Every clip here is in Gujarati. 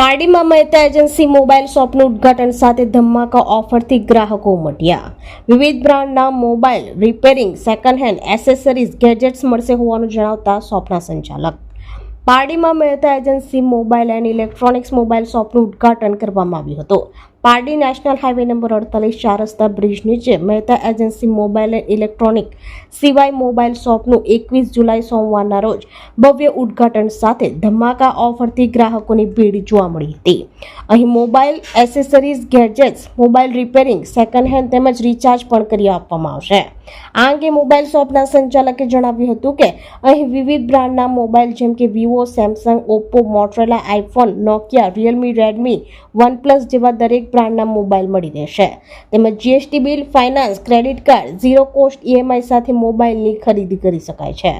પારડીમાં મહેતા એજન્સી મોબાઈલ શોપનું ઉદ્ઘાટન સાથે ધમાકા ઓફરથી ગ્રાહકો ઉમટ્યા. વિવિધ બ્રાન્ડના mobile repairing second hand accessories gadgets મળશે હોવાનું જણાવતા શોપના સંચાલક. પારડીમાં Mehta agency mobile and electronics mobile શોપનું ઉદ્ઘાટન કરવામાં આવ્યું હતું. પારડી નેશનલ હાઈવે નંબર અડતાલીસ ચાર રસ્તા બ્રિજ નીચે Mehta agency mobile and electronic સિવાય મોબાઈલ શોપનું એકવીસ જુલાઈ સોમવારના રોજ ભવ્ય ઉદ્ઘાટન સાથે ધમાકા ઓફરથી ગ્રાહકોની ભીડ જોવા મળી હતી. અહીં mobile accessories, gadgets, mobile repairing second hand તેમજ રિચાર્જ પણ કરી આપવામાં આવશે. આ અંગે મોબાઈલ શોપના સંચાલકે જણાવ્યું હતું કે, અહીં વિવિધ બ્રાન્ડના મોબાઈલ જેમ કે Vivo, Samsung, Oppo, Motorola, iPhone, Nokia, Realme, Redmi, OnePlus જેવા દરેક બ્રાન્ડના મોબાઈલ મળી રહેશે. તેમજ GST bill, finance, credit card, zero cost EMI સાથે મોબાઈલની ખરીદી કરી શકાય છે.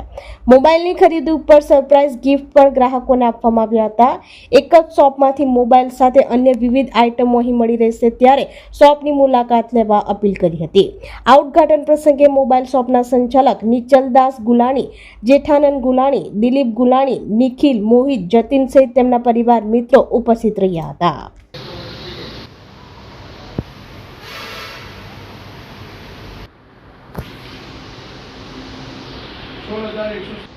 મોબાઈલની ખરીદી ઉપર સરપ્રાઇઝ ગિફ્ટ પણ ગ્રાહકોને આપવામાં આવ્યા હતા. એક જ શોપમાંથી મોબાઈલ સાથે અન્ય વિવિધ આઇટમો અહીં મળી રહેશે ત્યારે શોપની મુલાકાત લેવા અપીલ કરી હતી. આ ઉદઘાટન પ્રસંગે મોબાઈલ શોપના સંચાલક નિચલદાસ ગુલાણી, જેઠાનંદ ગુલાણી, દિલીપ ગુલાણી, નિખિલ, મોહિત, જતીન સહિત તેમના પરિવાર મિત્રો ઉપસ્થિત રહ્યા હતા. Sonra da Iisus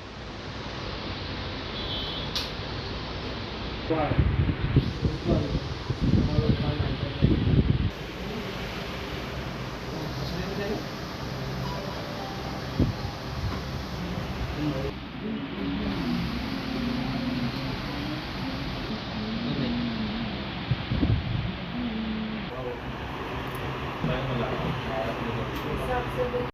Thank you.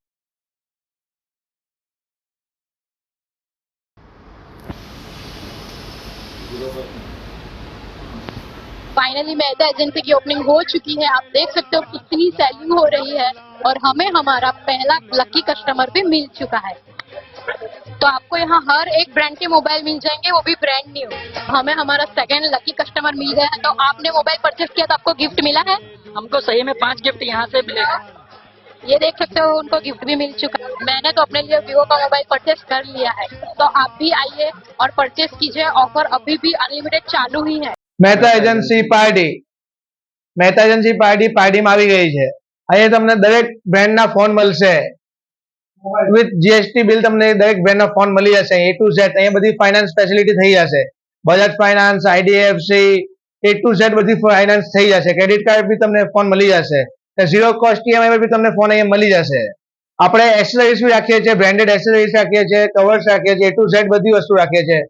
Finally Mehta agency की ओपनिंग हो चुकी है। आप देख सकते हो कितनी सेलिंग हो रही है और हमें हमारा पहला लकी कस्टमर भी मिल चुका है। तो आपको यहाँ हर एक ब्रांड के मोबाइल मिल जाएँगे, वो भी ब्रांड न्यू हमें हमारा सेकेंड लकी कस्टमर मिल गया है। तो आपने मोबाइल परचेस किया तो आपको गिफ्ट मिला है? हमको सही में पाँच गिफ्ट यहाँ से मिलेगा ये देख सकते हो उनको गिफ्ट भी मिल चुका है मैंने तो अपने लिए वीवो का मोबाइल परचेस कर लिया है तो आप भी आइए और परचेस कीजिए ऑफर अभी भी अनलिमिटेड चालू ही है Mehta agency party Mehta agency party પાર્ટીમાં આવી ગઈ છે અહીંયા તમને દરેક બ્રાન્ડના ફોન મળશે વિથ જીએસટી બિલ તમને દરેક બ્રાન્ડના ફોન મળી જશે એ ટુ ઝેડ અહીંયા બધી ફાઇનાન્સ ફેસિલિટી થઈ જશે Bajaj finance IDFC A to Z બધી ફાઇનાન્સ થઈ જશે ક્રેડિટ કાર્ડ બી તમને ફોન મળી જશે ઝીરો કોસ્ટ ઈએમઆઈ પર બી તમને ફોન અહીંયા મળી જશે. આપણે એક્સેસરીઝ બી રાખીએ છીએ બ્રાન્ડેડ એક્સેસરીઝ રાખીએ છીએ કવર્સ રાખીએ છીએ એ ટુ ઝેડ બધી વસ્તુ રાખીએ છીએ.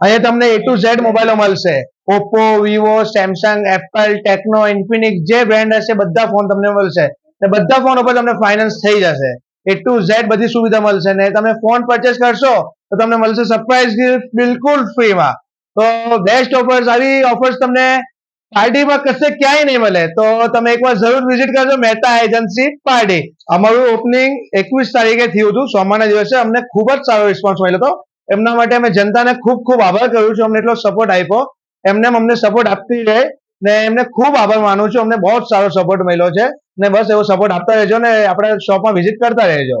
અહીંયા તમને એ ટુ ઝેડ મોબાઈલો મળશે. Oppo Vivo Samsung Apple Tecno Infinix જે બ્રાન્ડ હશે બધા ફોન તમને મળશે. ને બધા ફોન ઉપર તમને ફાઇનાન્સ થઈ જશે. એ ટુ ઝેડ બધી સુવિધા મળશે. ને તમે ફોન પરચેસ કરશો, તો તમને મળશે સરપ્રાઇઝ ગિફ્ટ બિલકુલ ફ્રીમાં તો બેસ્ટ ઓફર્સ આવી ઓફર્સ તમને પાર્ટીમાં કશે ક્યાંય નહીં મળે. તો તમે એકવાર જરૂર વિઝિટ કરજો, મહેતા એજન્સી પાર્ટી. અમારું ઓપનિંગ એકવીસ તારીખે થયું હતું, સોમવારના દિવસે અમને ખૂબ જ સારો રિસ્પોન્સ મળ્યો હતો. એમના માટે અમે જનતાને ખૂબ ખૂબ આભાર કરું છું, અમને એટલો સપોર્ટ આપ્યો. એમને અમને સપોર્ટ આપતી રહે ને એમને ખૂબ આભાર માનું છું, અમને બહુ જ સારો સપોર્ટ મળ્યો છે. ને બસ એવો સપોર્ટ આપતા રહેજો ને આપણે શોપમાં વિઝિટ કરતા રહેજો.